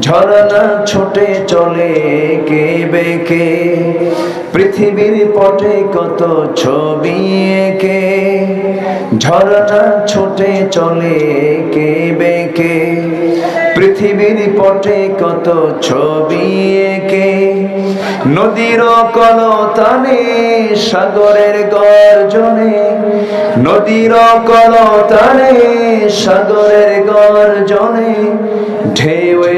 ঝরনা ছোটে চলে কে বেকে পৃথিবীর পটে কত ছবি এঁকে? ঝরনা ছোটে চলে কে বেকে পৃথিবীর পটে কত ছবি এঁকে? নদীর কল কলতানে, সাগরের গর্জনে। নদীর কল কলতানে, সাগরের গর্জনে। ঢেউয়ে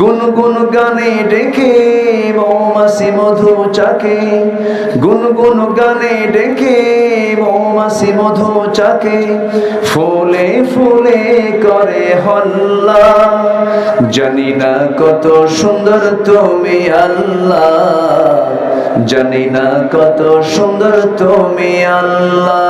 গুনগুন গানে ডেকে মৌমাসি মধু চাকে। গুনগুন গানে ডেকে মৌমাসি মধু চাকে। ফুলে ফুলে করে হল্লা। জানি না কত সুন্দর তুমি আল্লাহ। জানি না কত সুন্দর তুমি আল্লাহ।